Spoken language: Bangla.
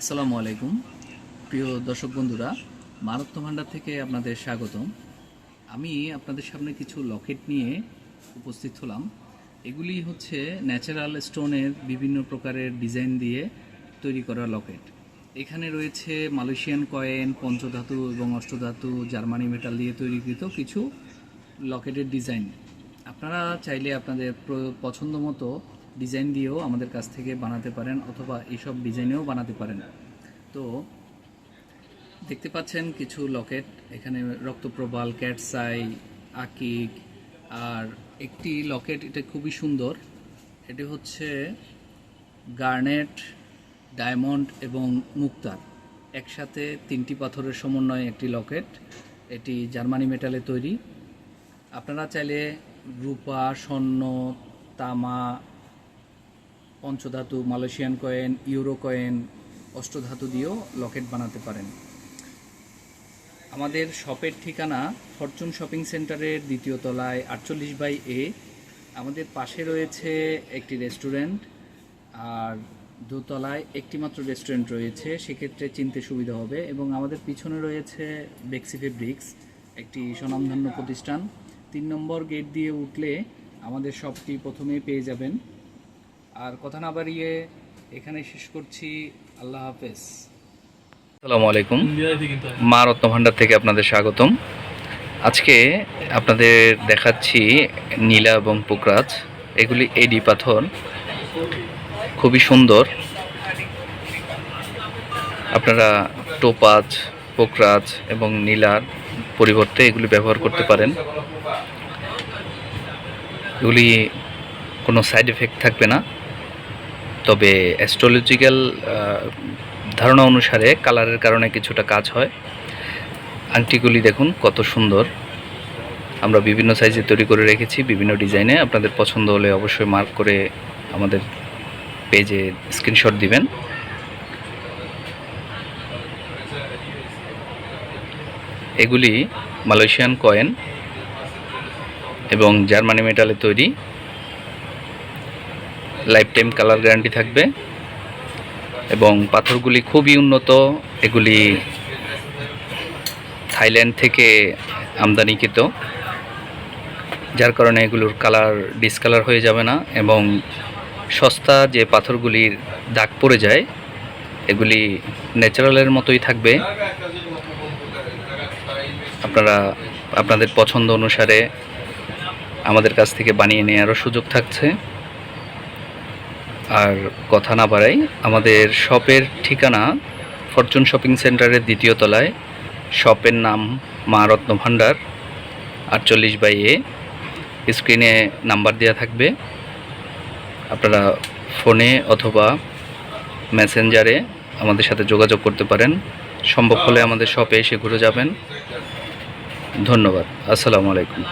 আসসালামু আলাইকুম। প্রিয় দর্শক বন্ধুরা মারত্ব ভাণ্ডার থেকে আপনাদের স্বাগতম। আমি আপনাদের সামনে কিছু লকেট নিয়ে উপস্থিত হলাম। এগুলি হচ্ছে ন্যাচারাল স্টোনের বিভিন্ন প্রকারের ডিজাইন দিয়ে তৈরি করা লকেট। এখানে রয়েছে মালয়েশিয়ান কয়েন, পঞ্চধাতু এবং অষ্টধাতু, জার্মানি মেটাল দিয়ে তৈরিকৃত কিছু লকেটের ডিজাইন। আপনারা চাইলে আপনাদের পছন্দ মতো ডিজাইন দিয়েও আমাদের কাছ থেকে বানাতে পারেন অথবা এইসব ডিজাইনেও বানাতে পারেন। তো, দেখতে পাচ্ছেন কিছু লকেট, এখানে রক্তপ্রবাল ক্যাটসাই আকিক, আর একটি লকেট, এটা খুবই সুন্দর। এটি হচ্ছে গার্নেট, ডায়মন্ড এবং মুক্তার। একসাথে তিনটি পাথরের সমন্বয়ে একটি লকেট। এটি জার্মানি মেটালে তৈরি। আপনারা চাইলে রূপা, স্বর্ণ, তামা পঞ্চধাতু মালয়েশিয়ান কয়েন, ইউরো কয়েন, অষ্টধাতু দিয়েও লকেট বানাতে পারেন। আমাদের শপের ঠিকানা ফরচুন শপিং সেন্টারের দ্বিতীয় তলায় আটচল্লিশ বাই এ। আমাদের পাশে রয়েছে একটি রেস্টুরেন্ট, আর দোতলায় একটি মাত্র রেস্টুরেন্ট রয়েছে। সেক্ষেত্রে চিনতে সুবিধা হবে এবং আমাদের পিছনে রয়েছে বেক্সি ফেব্রিক্স, একটি স্বনামধন্য প্রতিষ্ঠান। তিন নম্বর গেট দিয়ে উঠলে আমাদের শপটি প্রথমেই পেয়ে যাবেন। আর কথা না বাড়িয়ে এখানে শেষ করছি। আল্লাহ হাফেজ। আসসালামু আলাইকুম। মা রত্ন ভাণ্ডার থেকে আপনাদের স্বাগতম। আজকে আপনাদের দেখাচ্ছি নীলা এবং পুকরাজ। এগুলি এডি পাথর। খুবই সুন্দর। আপনারা টোপাজ পোকরাজ এবং নীলার পরিবর্তে এগুলি ব্যবহার করতে পারেন। এগুলি কোনো সাইড এফেক্ট থাকবে না। তবে অ্যাস্ট্রোলজিক্যাল ধারণা অনুসারে কালারের কারণে কিছুটা কাজ হয়। আংটিগুলি দেখুন, কত সুন্দর। আমরা বিভিন্ন সাইজে তৈরি করে রেখেছি, বিভিন্ন ডিজাইনে আপনাদের পছন্দ হলে অবশ্যই মার্ক করে আমাদের পেজে স্ক্রিনশট দিবেন। এগুলি মালয়েশিয়ান কয়েন এবং জার্মানি মেটালে তৈরি। লাইফ টাইম কালার গ্যারান্টি থাকবে। এবং পাথরগুলি খুবই উন্নত। এগুলি থাইল্যান্ড থেকে আমদানিকৃত। যার কারণে এগুলোর কালার ডিসকালার হয়ে যাবে না এবং সস্তা যে পাথরগুলির দাগ পড়ে যায়, এগুলি ন্যাচারালের মতোই থাকবে। আপনারা, আপনাদের পছন্দ অনুসারে আমাদের কাছ থেকে বানিয়ে নেওয়ারও সুযোগ থাকছে। আর কথা না বাড়াই, আমাদের শপের ঠিকানা ফরচুন শপিং সেন্টারের দ্বিতীয় তলায়। শপের নাম মা রত্ন ভাণ্ডার, আটচল্লিশ বাই এ। স্ক্রিনে নাম্বার দেওয়া থাকবে। আপনারা ফোনে অথবা মেসেঞ্জারে আমাদের সাথে যোগাযোগ করতে পারেন। সম্ভব হলে আমাদের শপে এসে ঘুরে যাবেন। ধন্যবাদ। আসসালামু আলাইকুম।